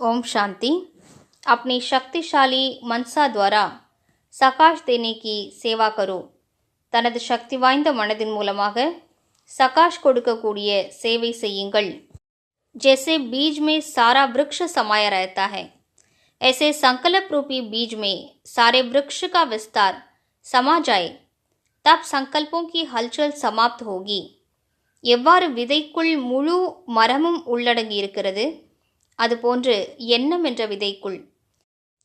ओम शांति अपनी शक्तिशाली मनसा द्वारा சகாஷ் தேனே கி சேவா கரோ தனது சக்தி வாய்ந்த மனதின் மூலமாக சகாஷ் கொடுக்கக்கூடிய சேவை செய்யுங்கள் जैसे बीज में सारा वृक्ष समाया रहता है ऐसे संकल्प रूपी बीज में सारे वृक्ष का विस्तार समा जाए तब संकल्पों की हलचल समाप्त होगी எவ்வாறு விதைக்குள் முழு மரமும் உள்ளடங்கி இருக்கிறது அதுபோன்று எண்ணம் என்ற விதைக்குள்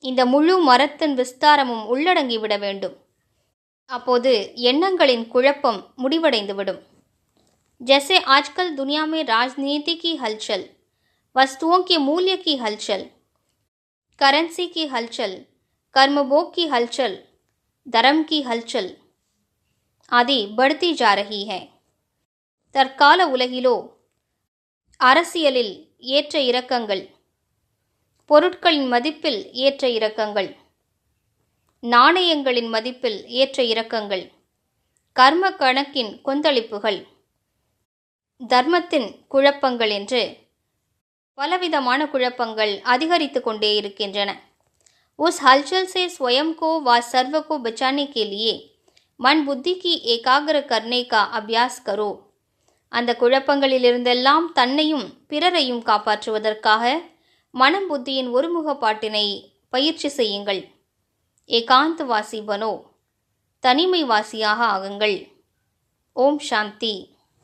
இந்த முழு மரத்தின் விஸ்தாரமும் உள்ளடங்கிவிட வேண்டும் அப்போது எண்ணங்களின் குழப்பம் முடிவடைந்துவிடும் जैसे आजकल दुनिया में राजनीति की हलचल वस्तुओं के मूल्य की हलचल करेंसी की हलचल कर्मभोग की हलचल धर्म की हलचल आदि बढ़ती जा रही है தற்கால உலகிலோ அரசியலில் ஏற்ற இறக்கங்கள் பொருட்களின் மதிப்பில் ஏற்ற இறக்கங்கள் நாணயங்களின் மதிப்பில் ஏற்ற இறக்கங்கள் கர்ம கணக்கின் கொந்தளிப்புகள் தர்மத்தின் குழப்பங்கள் என்று பலவிதமான குழப்பங்கள் அதிகரித்து கொண்டே இருக்கின்றன उस हलचल से स्वयं को व सर्व को बचाने के लिए मन बुद्धि की एकाग्र करने का अभ्यास करो அந்த குழப்பங்களிலிருந்தெல்லாம் தன்னையும் பிறரையும் காப்பாற்றுவதற்காக மனம் புத்தியின் ஒருமுகப்பாட்டினை பயிற்சி செய்யுங்கள். ஏகாந்தவாசி பனோ. தனிமைவாசியாக ஆகுங்கள். ஓம் சாந்தி.